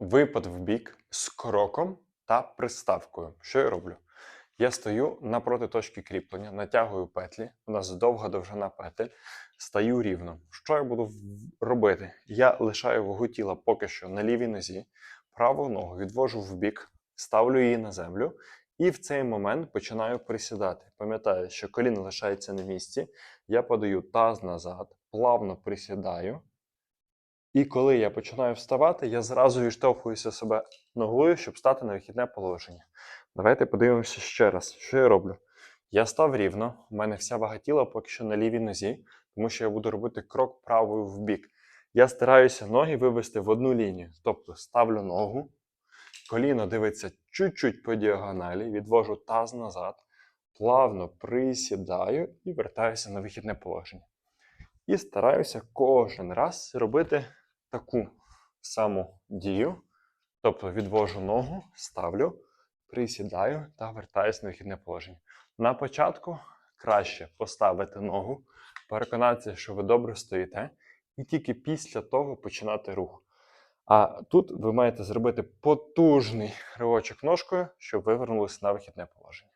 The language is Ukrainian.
Випад в бік з кроком та приставкою. Що я роблю? Я стою напроти точки кріплення, натягую петлі. У нас довга довжина петель. Стаю рівно. Що я буду робити? Я лишаю вагу тіла поки що на лівій нозі, праву ногу відвожу в бік, ставлю її на землю. І в цей момент починаю присідати. Пам'ятаю, що коліно лишається на місці. Я подаю таз назад, плавно присідаю. І коли я починаю вставати, я зразу відштовхуюся себе ногою, щоб стати на вихідне положення. Давайте подивимося ще раз, що я роблю. Я став рівно, у мене вся вага тіла поки що на лівій нозі, тому що я буду робити крок правою в бік. Я стараюся ноги вивести в одну лінію, тобто ставлю ногу, коліно дивиться чуть-чуть по діагоналі, відвожу таз назад, плавно присідаю і вертаюся на вихідне положення. І стараюся кожен раз робити таку саму дію. Тобто відвожу ногу, ставлю, присідаю та вертаюся на вихідне положення. На початку краще поставити ногу, переконатися, що ви добре стоїте, і тільки після того починати рух. А тут ви маєте зробити потужний ривочок ножкою, щоб ви вернулися на вихідне положення.